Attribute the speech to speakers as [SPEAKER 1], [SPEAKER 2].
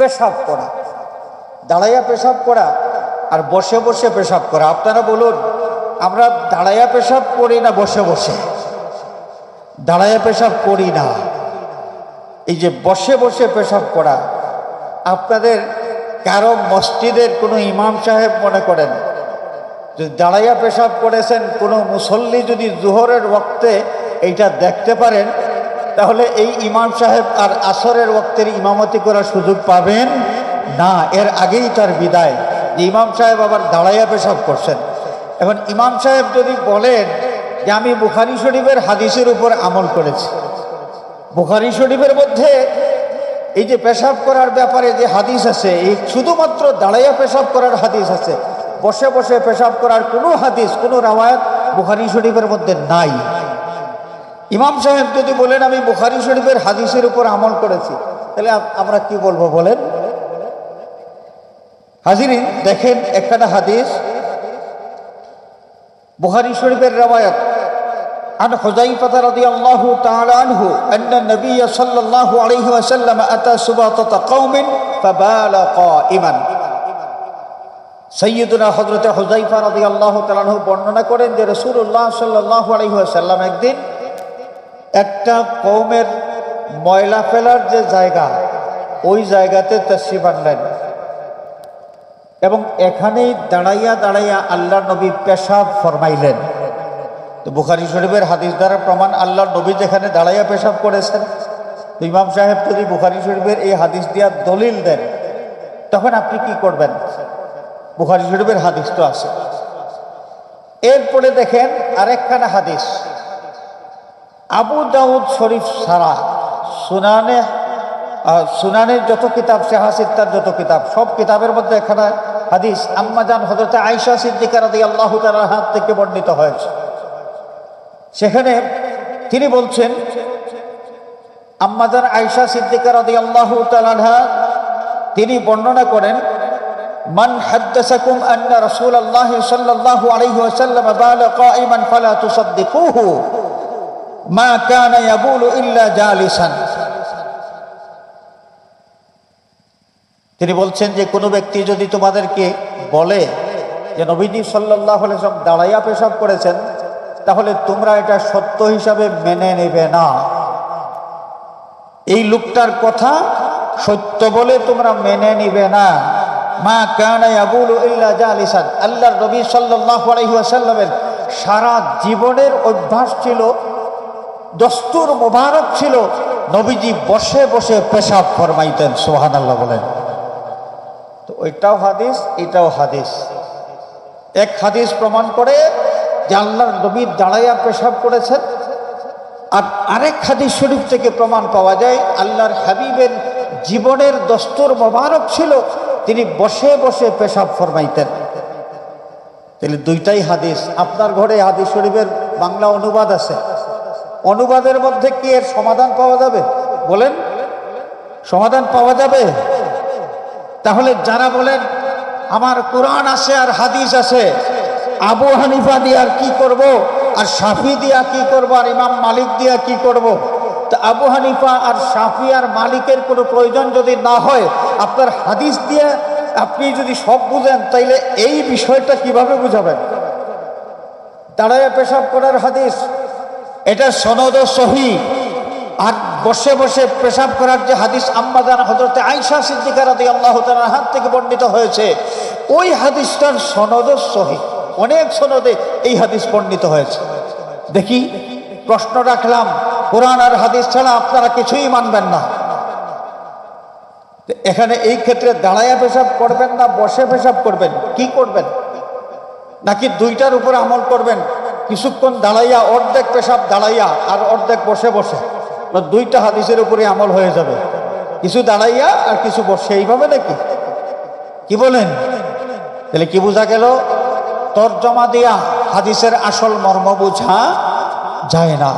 [SPEAKER 1] পেশাব করা। দাঁড়াইয়া পেশাব করা আর বসে বসে পেশাব করা। আপনারা বলুন, আমরা দাঁড়াইয়া পেশাব করি না বসে বসে? দাঁড়াইয়া পেশাব করি না। এই যে বসে বসে পেশাব করা, আপনাদের কারও মসজিদের কোনো ইমাম সাহেব মনে করেন, যদি দাঁড়াইয়া পেশাব করেছেন, কোনো মুসল্লি যদি জোহরের ওক্তে এইটা দেখতে পারেন তাহলে এই ইমাম সাহেব আর আসরের ওক্তের ইমামতি করার সুযোগ পাবেন? না, এর আগেই তার বিদায়। ইমাম সাহেব আবার দাঁড়াইয়া পেশাব করছেন। এখন ইমাম সাহেব যদি বলেন যে আমি বুখারি শরীফের হাদিসের উপর আমল করেছি, বুখারি শরীফের মধ্যে এই যে পেশাব করার ব্যাপারে যে হাদিস আছে, এই শুধুমাত্র দাঁড়াইয়া পেশাব করার হাদিস আছে, বসে বসে পেশাব করার কোনো হাদিস, কোনো রামায়াত বুখারি শরীফের মধ্যে নাই। ইমাম সাহেব যদি বলেন আমি বুখারি শরীফের হাদিসের উপর আমল করেছি তাহলে আপ- আমরা কি বলবো বলেন হাজিরিন দেখেন একটা হাদিস বুখারি শরীফের রামায়াত عن حذيفة رضي الله تعالى عنه أن النبي صلى الله عليه وسلم أتى سباطة قوم فبال قائما সৈয়দুনা হজরত হুজাইফা রদি আল্লাহ তালাহ বর্ণনা করেন যে রসুল্লাহ সাল্লাহ আলহিহাসাল্লাম একদিন একটা কৌমের ময়লা ফেলার যে জায়গা, ওই জায়গাতে তশ্রিফ আনলেন এবং এখানেই দাঁড়াইয়া দাঁড়াইয়া আল্লাহ নবী পেশাব ফরমাইলেন। তো বুখারি শরীফের হাদিস দ্বারা প্রমাণ আল্লাহ নবী যেখানে দাঁড়াইয়া পেশাব করেছেন ইমাম সাহেব যদি বুখারি শরীফের এই হাদিস দিয়া দলিল দেন, তখন আপনি কি করবেন? বুখারি শরীফের হাদিস তো আছে। এরপরে দেখেন আরেকখানা হাদিস। আবু দাউদ শরীফ সারা সুনানে সুনানের যত কিতাব সেহাসিদ্দার যত কিতাব, সব কিতাবের মধ্যে এখানে হাদিস আম্মাজান হজরত আইসা সিদ্দিকার দিয়ে আল্লাহ তালার হাত থেকে বর্ণিত হয়েছে। সেখানে তিনি বলছেন আম্মাজান আয়সা সিদ্দিকার দিয়ে আল্লাহ তালাহা তিনি বর্ণনা করেন, মান হাদ্দাসাকুম আন্না রাসূলুল্লাহ সাল্লাল্লাহু আলাইহি ওয়াসাল্লাম বালা কাঈমান ফালা তুসাদ্দিকুহু। মা কানা ইল্লা জালিসান। তিনি বলছেন যে কোনো ব্যক্তি যদি তোমাদেরকে বলে যে নবীজি সাল্লাহ সব দাঁড়াইয়া পেশাব করেছেন, তাহলে তোমরা এটা সত্য হিসাবে মেনে নেবে না। এই লোকটার কথা সত্য বলে তোমরা মেনে নিবে না। মা কানাই আবুল ইল্লা জালিসান। আল্লাহ নবী সাল্লাহ আলহিহাসাল্লামের সারা জীবনের অভ্যাস ছিল দস্তুর মোবারক ছিল। নবীজি বসে বসে পেশাব ফরমাইতেন সোহান আল্লাহ বলেন। তো ওইটাও হাদিস, এটাও হাদিস। এক হাদিস প্রমাণ করে যে আল্লাহর নবী দাঁড়াইয়া পেশাব করেছেন। আর আরেক হাদিস শরীফ থেকে প্রমাণ পাওয়া যায়, আল্লাহর হাবিবের জীবনের দস্তুর মোবারক ছিল, তিনি বসে বসে পেশাব ফরমাইতেন। তাহলে দুইটাই হাদিস। আপনার ঘরে হাদিস শরীফের বাংলা অনুবাদ আছে। অনুবাদের মধ্যে কি এর সমাধান পাওয়া যাবে? বলেন। সমাধান পাওয়া যাবে? তাহলে যারা বলেন, আমার কোরআন আছে আর হাদিস আছে আবু হানিফা দিয়ে আর কি করব? আর সাফি দিয়া কি করব? আর ইমাম মালিক দিয়া কি করব? তা আবু হানিফা আর সাফি আর মালিকের কোনো প্রয়োজন যদি না হয়, আপনার হাদিস দিয়ে আপনি যদি সব বুঝেন, তাইলে এই বিষয়টা কীভাবে বুঝাবেন? দাঁড়ায় পেশাব করার হাদিস। এটা সনদ সহি। আর বসে বসে পেশাব করার যে হাদিস আম্মাদান হজরতে আইসা সিদ্দিকার আদি আল্লাহ তালার হাত থেকে বর্ণিত হয়েছে, ওই হাদিসটার সনদ সহি। অনেক সনদে এই হাদিস বর্ণিত হয়েছে। দেখি, প্রশ্ন রাখলাম, কোরআন আর হাদিস ছাড়া আপনারা কিছুই মানবেন না। এখানে এই ক্ষেত্রে দাঁড়াইয়া পেশাব করবেন না, বসে পেশাব করবেন, কি করবেন? নাকি দুইটার উপরে আমল করবেন? কিছুক্ষণ দাঁড়াইয়া, অর্ধেক পেশাব দাঁড়াইয়া আর অর্ধেক বসে বসে। দুইটা হাদিসের উপরে আমল হয়ে যাবে। কিছু দাঁড়াইয়া আর কিছু বসে, এইভাবে নাকি? কি বলেন? তাহলে কি বোঝা গেল? তর্জমা দিয়া হাদিসের আসল মর্ম বোঝা যায় না।